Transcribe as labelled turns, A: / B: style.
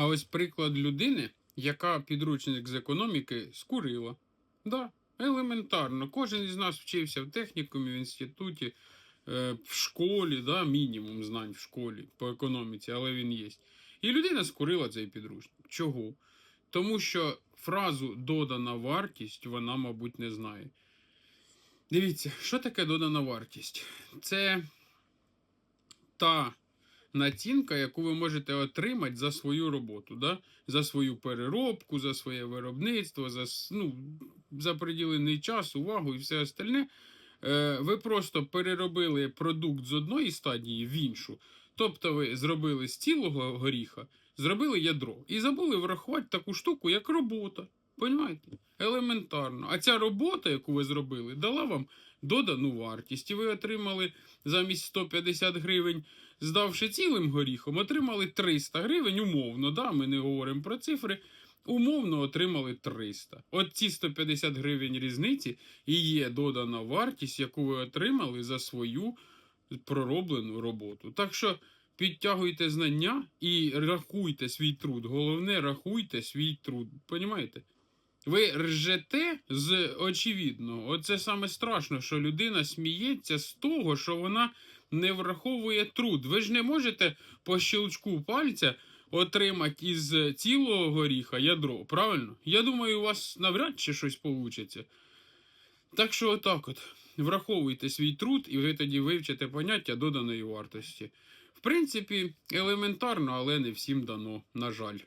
A: А ось приклад людини, яка підручник з економіки скурила. Да, елементарно. Кожен із нас вчився в технікумі, в інституті, е, в школі, да, мінімум знань в школі по економіці, але він є. І людина скурила цей підручник. Чого? Тому що фразу додана вартість вона, мабуть, не знає. Дивіться, що таке додана вартість? Це та націнка, яку ви можете отримати за свою роботу, да? за свою переробку, за своє виробництво, за, ну, за приділений час, увагу і все остальне. Е, ви просто переробили продукт з одної стадії в іншу. Тобто ви зробили з цілого горіха, зробили ядро і забули врахувати таку штуку, як робота. Понімаєте? Елементарно. А ця робота, яку ви зробили, дала вам додану вартість. І ви отримали замість 150 гривень, здавши цілим горіхом, отримали 300 гривень умовно. Да? Ми не говоримо про цифри. Умовно отримали 300. От ці 150 гривень різниці і є додана вартість, яку ви отримали за свою пророблену роботу. Так що підтягуйте знання і рахуйте свій труд. Головне, рахуйте свій труд. Понімаєте? Ви ржете з очевидного. Оце саме страшно, що людина сміється з того, що вона не враховує труд. Ви ж не можете по щелчку пальця отримати із цілого горіха ядро, правильно? Я думаю, у вас навряд чи щось вийде. Так що отак от. Враховуйте свій труд, і ви тоді вивчите поняття доданої вартості. В принципі, елементарно, але не всім дано, на жаль.